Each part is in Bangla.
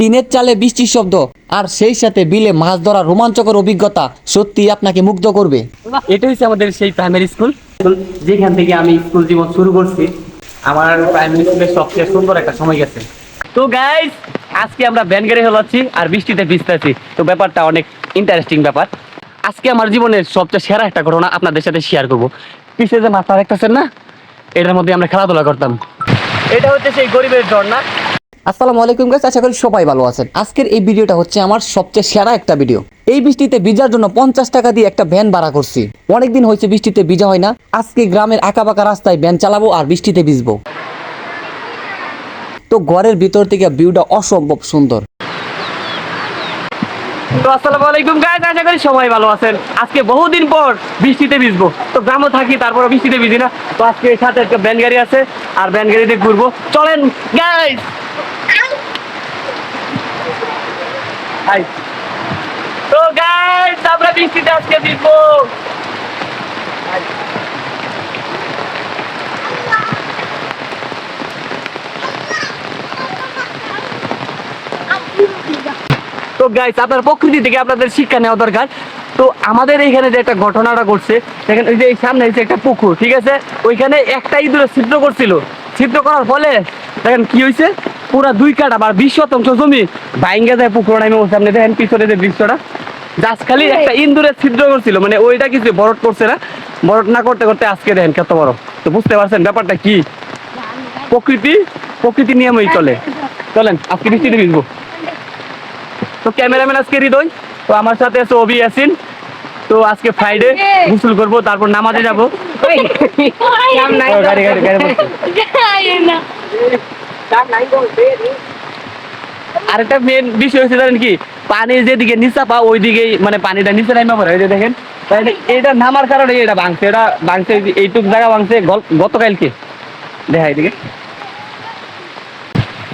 টিনের চালে বৃষ্টির শব্দ। আর সেই সাথে বিলে মাছ ধরার রোমাঞ্চকর অভিজ্ঞতা সত্যি আপনাকে মুগ্ধ করবে। এটা হচ্ছে আমাদের সেই প্রাইমারি স্কুল যেখান থেকে আমি স্কুল জীবন শুরু করছি। আমার প্রাইমারি স্কুলের সবচেয়ে সুন্দর একটা সময় গেছে। তো গাইস আজকে আমরা ব্যানগাড়ি হলাচ্ছি আর বৃষ্টিতে ভিজতেছি। তো ব্যাপারটা অনেক ইন্টারেস্টিং ব্যাপার। আজকে আমার জীবনের সবচেয়ে সেরা একটা ঘটনা আপনাদের সাথে শেয়ার করব। পিছিয়ে যে মাথা দেখতেছেন না? এটার মধ্যে আমরা খেলাধুলা করতাম। এটা হচ্ছে সেই গরিবের ঝর্ণা। আসসালামু আলাইকুম গাইস আশা করি সবাই ভালো আছেন। আজকের এই ভিডিওটা হচ্ছে আমার সবচেয়ে সেরা একটা ভিডিও এই বৃষ্টিতে ভিজার জন্য পঞ্চাশ টাকা দিয়ে একটা ভ্যান ভাড়া করছি। অনেকদিন হয়েছে বৃষ্টিতে ভিজা হয় না। আজকে গ্রামের আঁকাবাঁকা রাস্তায় ভ্যান চালাবো আর বৃষ্টিতে ভিজবো। তো ঘরের ভিতর থেকে ভিউটা অসম্ভব সুন্দর। তো আসসালামু আলাইকুম গাইস আশা করি সবাই ভালো আছেন। আজকে বহুদিন পর বৃষ্টিতে ভিজবো। তো গ্রামে থাকি তারপরে বৃষ্টিতে ভিজি না। তো আজকে সাথে একটা ব্যান গাড়ি আছে, আর ব্যান গাড়িতে ঘুরবো। চলেন গাইস তো গাইস আমরা বৃষ্টিতে আজকে ভিজবো তো গাইস আপনার প্রকৃতি থেকে আপনাদের শিক্ষা নেওয়া দরকার। তো আমাদের এইখানে যে একটা ঘটনাটা ঘটছে, দেখেন ওই যে এই সামনে হচ্ছে একটা পুকুর, ঠিক আছে? ওইখানে একটা ইঁদুরে ছিদ্র করছিল। ছিদ্র করার ফলে, দেখেন কি হয়েছে পুরা দুই কাটা বা বিশ শতাংশ জমি ভাইঙ্গা যায় পুকুর নামে ওর সামনে দেখেন পিছনে যে দৃশ্যটা। জাস্ট খালি একটা ইন্দুরের ছিদ্র করছিল। মানে ওইটা কিছু বরট করছে না। বরট না করতে করতে আজকে দেখেন কত বড়। তো বুঝতে পারছেন ব্যাপারটা কি? প্রকৃতি প্রকৃতি নিয়মই চলে। চলেন আজকে বৃষ্টিতে ভিজবো। তো ক্যামেরাম্যান আজকে হৃদয়। তো আমার সাথে আছে অবি ইয়াসিন। তো আজকে ফ্রাইডে গোসল করব তারপর নামাজে যাব। গাড়ি গাড়ি গাড়ি। আরেকটা মেন বিষয় হচ্ছে জানেন কি পানি যেদিকে নিচা পা ওই দিকেই মানে পানিটা নিচে নামা পড়ে ওই দেখেন। এটা নামার কারণে এটা ভাঙছে এটা ভাঙছে, এইটুক জায়গা ভাঙছে গতকালকে। দেখা এদিকে।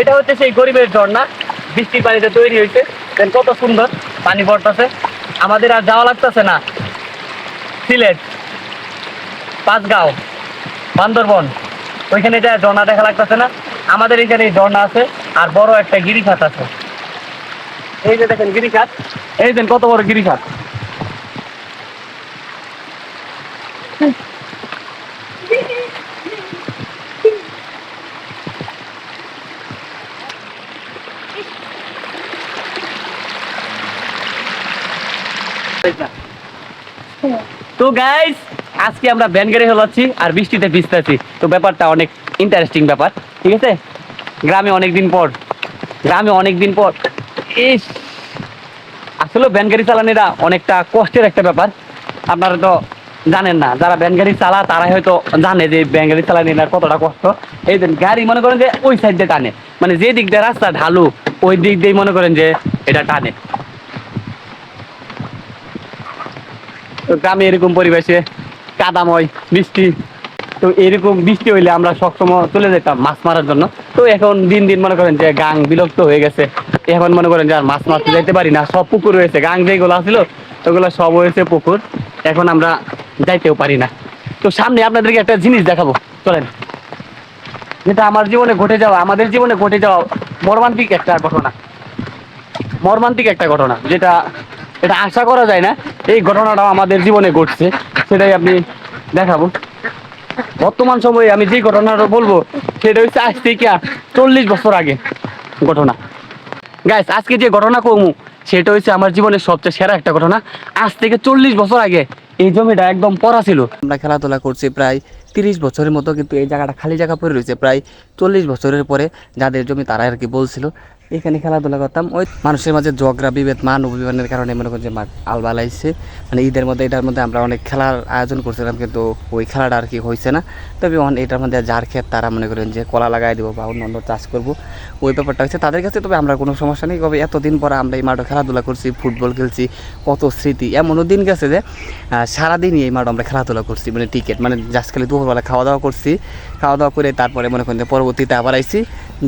এটা হচ্ছে সেই গরিবের ঝর্ণা, বৃষ্টির পানিতে তৈরি হয়েছে। দেখেন কত সুন্দর পানি পড়তেছে। আমাদের আর যাওয়া লাগতেছে না। সিলেট, পাঁচগাঁও, বান্দরবন, ওইখানে যা ঝর্ণা দেখা লাগতেছে না। আমাদের এখানে ঝর্ণা আছে, আর বড় একটা গিরিখাত আছে। এই যে দেখেন গিরিখাত, এই দেন কত বড় গিরিখাত। তো গাইস আজকে আমরা গাড়ি হলাচ্ছি আর বৃষ্টিতে ভিজতেছি। তো ব্যাপারটা অনেক ইন্টারেস্টিং ব্যাপার। ঠিক আছে? গ্রামে অনেক দিন পর, গ্রামে অনেক দিন পর, ইস, আসলে ভ্যান গাড়ি চালানোটা অনেকটা কষ্টের একটা ব্যাপার। আপনারা তো জানেন না, যারা ভ্যান গাড়ি চালা তারাই হয়তো জানে যে ভ্যান গাড়ি চালানোটা কতটা কষ্ট। এই গাড়ি মনে করেন যে ওই সাইড দিয়ে টানে মানে যে দিক দিয়ে রাস্তা ঢালু, ওই দিক দিয়ে মনে করেন যে এটা টানে। গ্রামে এরকম পরিবেশে কাদাময়, বৃষ্টি তো এরকম বৃষ্টি হইলে আমরা সবসময় চলে যেতাম মাছ মারার জন্য। তো এখন দিন দিন মনে করেন যে গাং বিলুপ্ত হয়ে গেছে। এখন মনে করেন যে আর মাছ মারতে যাইতে পারি না, সব পুকুর হয়েছে গাং যেগুলো ছিল ওগুলো সব হয়েছে পুকুর। এখন আমরা যাইতেও পারি না। তো সামনে আপনাদেরকে একটা জিনিস দেখাবো। চলেন। যেটা আমার জীবনে ঘটে যাওয়া, আমাদের জীবনে ঘটে যাওয়া মর্মান্তিক একটা ঘটনা। মর্মান্তিক একটা ঘটনা, যেটা এটা আশা করা যায় না, এই ঘটনাটাও আমাদের জীবনে ঘটছে। সেটাই আপনি দেখাবো। বর্তমান সময়ে আমি যে ঘটনাটা বলব, সেটা হচ্ছে আজ থেকে চল্লিশ বছর আগে ঘটনা। গাইস আজকে যে ঘটনা কমু, সেটা হচ্ছে আমার জীবনের সবচেয়ে সেরা একটা ঘটনা। আজ থেকে চল্লিশ বছর আগে এই জমিটা একদম পড়া ছিল। আমরা খেলাধুলা করছি প্রায় তিরিশ বছরের মতো, কিন্তু এই জায়গাটা খালি জায়গা পড়ে রয়েছে প্রায় চল্লিশ বছরের পরে, যাদের জমি তারা আর কি বলছিল। এখানে খেলাধুলা করতাম। ওই মানুষের মাঝে ঝগড়া, বিভেদ, মান অভিমানের কারণে মনে করছে মাঠ আলবালাইছে মানে ঈদের মধ্যে, এটার মধ্যে আমরা অনেক খেলার আয়োজন করছিলাম, কিন্তু ওই খেলাটা আর কি হয়েছে না। তবে এটার মধ্যে যার ক্ষেত তারা মনে করেন যে কলা লাগাই দেবো বা অন্য অন্য চাষ করব। ওই ব্যাপারটা হচ্ছে তাদের কাছে, তবে আমরা কোনো সমস্যা নেই। তবে এতদিন পরে আমরা এই মাঠে খেলাধুলা করছি, ফুটবল খেলছি, কত স্মৃতি। এমনও দিন গেছে যে সারাদিনই এই মাঠে আমরা খেলাধুলা করছি মানে টিকিট মানে জাস্ট খালি দুপুরবেলা খাওয়া দাওয়া করছি। খাওয়া দাওয়া করে তারপরে মনে করেন পরবর্তীতে আবার আইছি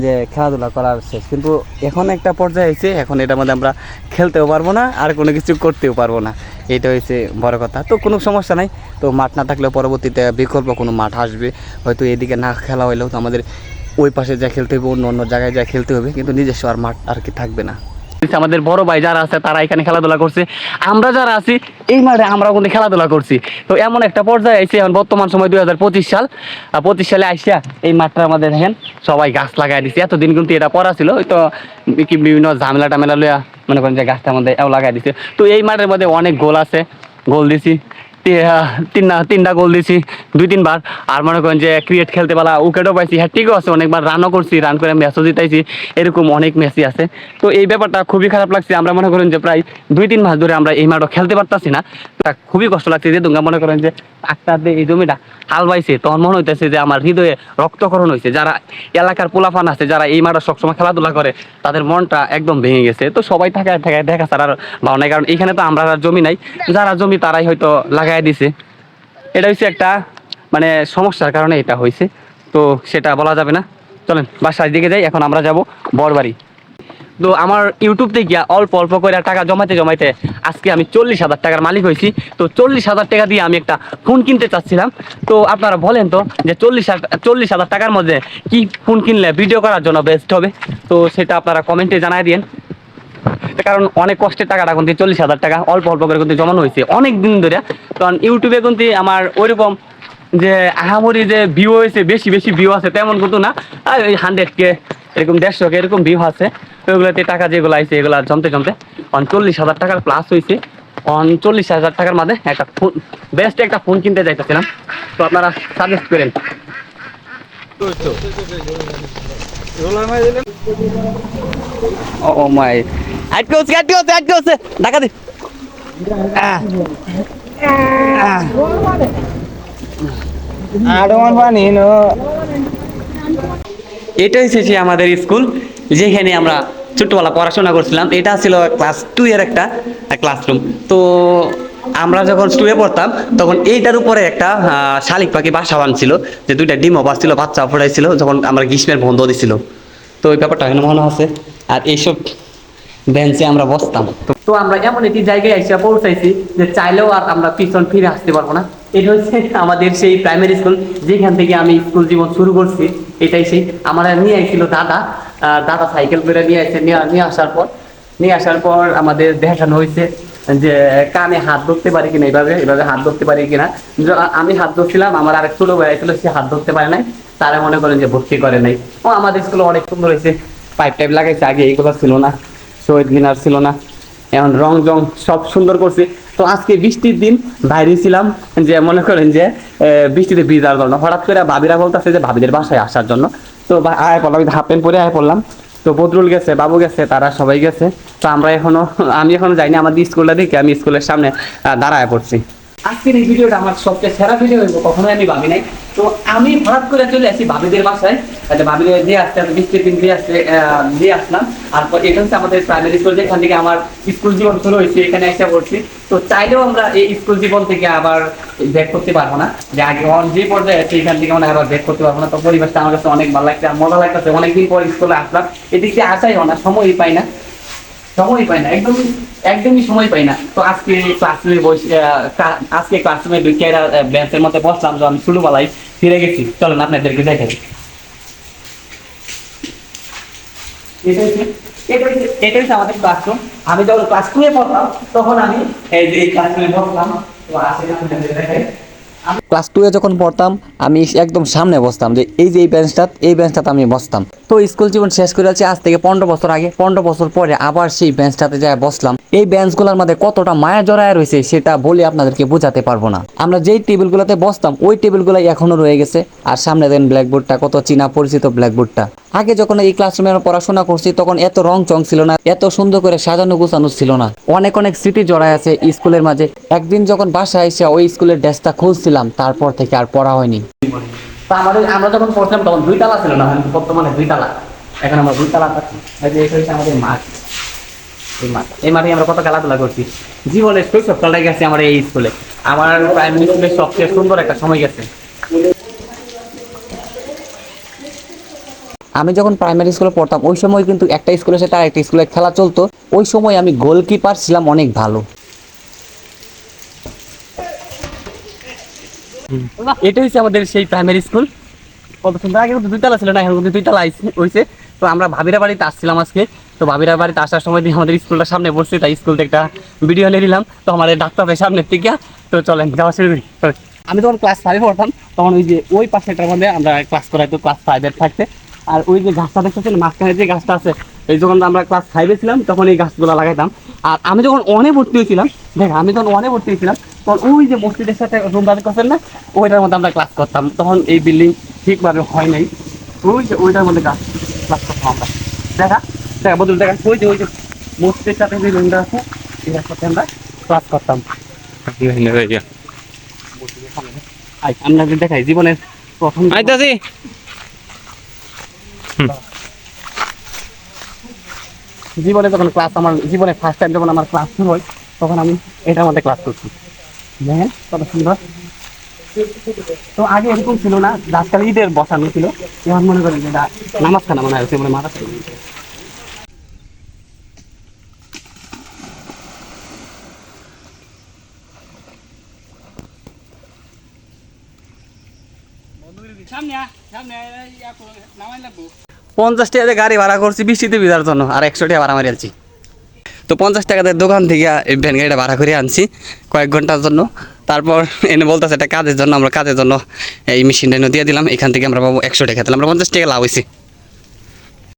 যে খেলাধুলা করার শেষ। কিন্তু এখন একটা পর্যায়ে হয়েছে এখন এটার মধ্যে আমরা খেলতেও পারব না আর কোনো কিছু করতেও পারব না। এটা হয়েছে বড় কথা। তো কোনো সমস্যা নাই। তো মাঠ না থাকলেও পরবর্তীতে বিকল্প কোনো মাঠ আসবে। হয়তো এদিকে না খেলা হইলেও তো আমাদের ওই পাশে যা খেলতে হবে অন্য অন্য জায়গায় যা খেলতে হবে, কিন্তু নিজস্ব আর মাঠ আর কি থাকবে না। আমাদের বড় ভাই যারা আছে, তারা এখানে খেলাধুলা করছে। আমরা যারা আছি, এই মাঠে আমরা কিন্তু খেলাধুলা করছি। তো এমন একটা পর্যায়ে আইসি এখন বর্তমান সময় দুই হাজার পঁচিশ সাল। পঁচিশ সালে আইসা এই মাঠটা আমাদের দেখেন সবাই গাছ লাগাই দিচ্ছে এতদিন কিন্তু এটা পড়া ছিল তো কি বিভিন্ন ঝামেলা টামেলা লইয়া মনে করেন যে গাছটা আমাদের এও লাগাই দিচ্ছে তো এই মাঠের মধ্যে অনেক গোল আছে, গোল দিছি। তিনটা তিনটা গোল দিছি, দুই, তিনবার। আর মনে করেন যে ক্রিকেট খেলতে পারা উইকেটও পাইছি হ্যাট্রিকও আছে, অনেকবার রানও করছি রান করে ম্যাচও জিতাইছি, এরকম অনেক ম্যাচই আছে। তো এই ব্যাপারটা খুবই খারাপ লাগছে, আমরা মনে করেন যে প্রায় দুই, তিন মাস ধরে আমরা এই মাঠও খেলতে পারতাছি না। তা খুবই কষ্ট লাগছে যে দুঙ্গা মনে করেন যে দিয়ে এই জমিটা হাল বাইছে তখন মনে হইতেছে যে আমার হৃদয়ে রক্তকরণ হয়েছে যারা এলাকার পোলাফান আছে, যারা এই মাঠে সবসময় খেলাধুলা করে, তাদের মনটা একদম ভেঙে গেছে। তো সবাই থাকে থাকে দেখা ছাড়ার ভাবনা কারণ এখানে তো আমরা আর জমি নাই। যারা জমি তারাই হয়তো লাগাই দিছে। এটা হচ্ছে একটা মানে সমস্যার কারণে এটা হয়েছে তো সেটা বলা যাবে না। চলেন, বাসার দিকে যাই। এখন আমরা যাব বরবাড়ি। তো আমার ইউটিউব থেকে গিয়া অল্প অল্প করে টাকা জমাইতে জমাইতে আজকে আমি চল্লিশ হাজার টাকার মালিক হয়েছি। তো চল্লিশ হাজার টাকা দিয়ে আমি একটা ফোন কিনতে চাচ্ছিলাম। তো আপনারা বলেন তো যে চল্লিশ চল্লিশ হাজার টাকার মধ্যে কি ফোন কিনলে ভিডিও করার জন্য বেস্ট হবে? তো সেটা আপনারা কমেন্টে জানাই দিন কারণ অনেক কষ্টের টাকাটা কিন্তু চল্লিশ হাজার টাকা অল্প অল্প করে কিন্তু জমানো হয়েছে অনেক দিন ধরে। কারণ ইউটিউবে কিন্তু আমার ওইরকম যে আহামরি যে ভিউ হয়েছে, বেশি বেশি ভিউ আছে তেমন কিন্তু না। হান্ড্রেড কে এরকম দেড়শো কে এরকম ভিউ আছে। তো ওইগুলোতে টাকা যেগুলো আছে এগুলো জমতে জমতে চল্লিশ হাজার টাকার প্লাস হয়েছে চল্লিশ হাজার টাকার মাঝে একটা ফোন বেস্ট একটা ফোন কিনতে চাইতেছিলাম তো আপনারা সাজেস্ট করেন। ও মাই আটকে হচ্ছে আটকে হচ্ছে আটকে হচ্ছে ঢাকা দি। পানি নো এটা হচ্ছে আমাদের স্কুল, যেখানে আমরা ছোট্টবেলা পড়াশোনা করছিলাম। এটা ছিল ক্লাস টু এর একটা ক্লাসরুম তো আমরা যখন স্টুয়ে পড়তাম, তখন এইটার উপরে একটা শালিক পাখি বাসা বানছিল, যে দুইটা ডিমও বাঁচছিল, বাচ্চা ফোটাইছিল, যখন আমরা গ্রীষ্মের বন্ধ দিছিল। তো ওই ব্যাপারটা এখানে মনে আছে। আর এইসব বেঞ্চে আমরা বসতাম। তো আমরা এমন একটি জায়গায় এসে পৌঁছাইছি যে চাইলেও আর আমরা পিছন ফিরে আসতে পারব না। এটা হচ্ছে আমাদের সেই প্রাইমারি স্কুল যেখান থেকে আমি স্কুল জীবন শুরু করছি, এটাই সেই। আমার নিয়ে আসছিল দাদা দাদা সাইকেল করে নিয়ে আসছে নিয়ে আসার পর, নিয়ে আসার পর আমাদের দেখানো হয়েছে যে, কানে হাত ধরতে পারি কিনা এইভাবে এইভাবে হাত ধরতে পারি কিনা। আমি হাত ধরছিলাম, আমার আরেক ছোট ভাই ছিল সে হাত ধরতে পারে নাই, তারা মনে করেন যে ভর্তি করে নাই। ও, আমাদের স্কুলে অনেক সুন্দর হয়েছে পাইপ টাইপ লাগাইছে, আগে এইগুলো ছিল না, শহীদ মিনার ছিল না। এখন রং জং সব সুন্দর করছে। তো আজকে বৃষ্টির দিন বাইরে ছিলাম যে মনে করেন যে বৃষ্টিতে ভিজার জন্য। হঠাৎ করে ভাবিরা বলতেছে যে ভাবিদের বাসায় আসার জন্য। তো আয় পড়লাম হাফ প্যান্ট পরে আয় পড়লাম। তো বদরুল গেছে, বাবু গেছে, তারা সবাই গেছে। তো আমরা এখনও, আমি এখনও যাইনি, আমাদের স্কুলটা দেখে আমি স্কুলের সামনে দাঁড়ায় পড়ছি। আজকের এই ভিডিওটা আমার সবচেয়ে সেরা ভিডিও হইব, কখনোই আমি ভাবি নাই। তো আমি হঠাৎ করে চলে আসি ভাবিদের বাসায়। আচ্ছা ভাবিদের দিয়ে আসতে আমি বৃষ্টির দিন দিয়ে আসতে দিয়ে আসলাম। তারপর এটা হচ্ছে আমাদের প্রাইমারি স্কুল যেখান থেকে আমার স্কুল জীবন শুরু হয়েছে, এখানে এসে পড়ছি। তো চাইলেও আমরা এই স্কুল জীবন থেকে আবার ব্যাক করতে পারব না। যে আগে যে পর্যায়ে আছে, এখান থেকে মানে আবার ব্যাক করতে পারব না। তো পরিবেশটা আমার কাছে অনেক ভালো লাগছে আর মজা লাগতেছে। অনেকদিন পর স্কুলে আসলাম। এদিক আসাই হয় না, সময়ই পাই না। সময় পাই না, একদমই একদমই সময় পাই না। তো আজকে ক্লাসরুমে বসে আজকে ক্লাসরুমে ঢুকে বেঞ্চের মধ্যে বসলাম আমি ছোটবেলায় ফিরে গেছি। চলেন আপনাদেরকে দেখাই। এটা হচ্ছে- আমাদের ক্লাসরুম আমি যখন ক্লাস টুয়ে পড়তাম তখন আমি এই ক্লাসরুমে বসলাম। তো আসলে দেখাই। ক্লাস টুয়ে যখন পড়তাম, আমি একদম সামনে বসতাম যে এই যে এই বেঞ্চটা এই বেঞ্চটাতে আমি বসতাম। তো স্কুল জীবন শেষ করে আছি আজ থেকে পনেরো বছর আগে, পনেরো বছর পরে আবার সেই বেঞ্চটাতে যায় বসলাম। এই বেঞ্চগুলোর মধ্যে কতটা মায়া জড়ায় রয়েছে, সেটা বলে আপনাদেরকে বোঝাতে পারব না। আমরা যেই টেবিলগুলোতে বসতাম, ওই টেবিলগুলাই এখনও রয়ে গেছে। আর সামনে দেন ব্ল্যাকবোর্ডটা কত চীনা পরিচিত ব্ল্যাকবোর্ডটা আগে যখন এই ক্লাসরুমে আমরা পড়াশোনা করছি, তখন এত রং চং ছিল না, এত সুন্দর করে সাজানো গোছানো ছিল না। অনেক অনেক স্মৃতি জড়ায় আছে স্কুলের মাঝে। একদিন যখন বাসায় এসে ওই স্কুলের ড্রেসটা খুলছিলাম তারপর থেকে আর পড়া হয়নি। তা আমাদের আমরা যখন পড়তাম তখন দুই তালা ছিল না এখন বর্তমানে দুই তালা। এখন আমরা দুই তালা থাকি এই হচ্ছে আমাদের মাঠ। এই মাঠ। এই মাঠে আমরা কত খেলাধুলা করছি। জীবনের শৈশবকালটাই গেছে আমার এই স্কুলে। আমার প্রাইমারি স্কুলের সবচেয়ে সুন্দর একটা সময় গেছে। আমি যখন প্রাইমারি স্কুলে পড়তাম ওই সময় কিন্তু একটা স্কুলের সাথে আরেকটা স্কুলে খেলা চলতো। ওই সময় আমি গোলকিপার ছিলাম অনেক ভালো। এটা হচ্ছে আমাদের সেই প্রাইমারি স্কুল কত সুন্দর আগে কিন্তু দুইতলা ছিল না, এখন কিন্তু দুইতলা হইছে। তো আমরা ভাবিরা বাড়িতে আসছিলাম আজকে। তো ভাবিরা বাড়িতে আসার সময় দিয়ে আমাদের স্কুলটার সামনে বসছি তাই স্কুল থেকে একটা ভিডিও নিয়ে নিলাম। তো আমাদের ডাক্তারের সামনে থেকে তো চলেন, যাওয়া শুরু করি আমি যখন ক্লাস ফাইভে পড়তাম, তখন ওই যে ওই পাশেটার মধ্যে আমরা ক্লাস করাই তো ক্লাস ফাইভের থাকতে। আর ওই যে গাছটা দেখতেছেন, মাঝখানে যে গাছটা আছে এই যখন আমরা ক্লাস ফাইভে ছিলাম তখন এই গাছগুলো লাগাইতাম। আর আমি যখন অনে ভর্তি হয়েছিলাম দেখ আমি যখন অনে ভর্তি হয়েছিলাম তখন ওই যে মসজিদের সাথে রুম রুমটা করছেন না ওইটার মধ্যে আমরা ক্লাস করতাম। তখন এই বিল্ডিং ঠিকভাবে হয় নাই। ওই যে ওইটার মধ্যে গাছ ক্লাস করতাম আমরা। দেখা দেখা বদল দেখা ওই যে ওই যে মসজিদের সাথে যে রুমটা আছে এটার সাথে আমরা ক্লাস করতাম। আই, আমরা দেখাই জীবনের প্রথম আইতাছি। জীবনে যখন ক্লাস আমার, জীবনে ফার্স্ট টাইম যখন আমার ক্লাস শুরু হয়, তখন আমি এটার মধ্যে ক্লাস করছি। দেখেন কত সুন্দর। তো আগে এরকম ছিল না আজকাল ঈদের বসানো ছিল। এখন মনে করেন যে নামাজ খানা মনে হচ্ছে মানে মাথা পঞ্চাশ টাকা গাড়ি ভাড়া করছি, বৃষ্টিতে ভিজার জন্য, আর একশো টাকা ভাড়া মারি আনছি তো পঞ্চাশ টাকাতে দোকান থেকে এই ভ্যান গাড়িটা ভাড়া করে আনছি কয়েক ঘণ্টার জন্য। তারপর এনে বলতেছে একটা কাজের জন্য, আমরা কাজের জন্য এই মেশিনটা এনে দিয়ে দিলাম, এখান থেকে আমরা পাবো একশো টাকা। তাহলে আমরা পঞ্চাশ টাকা লাভ হয়েছি।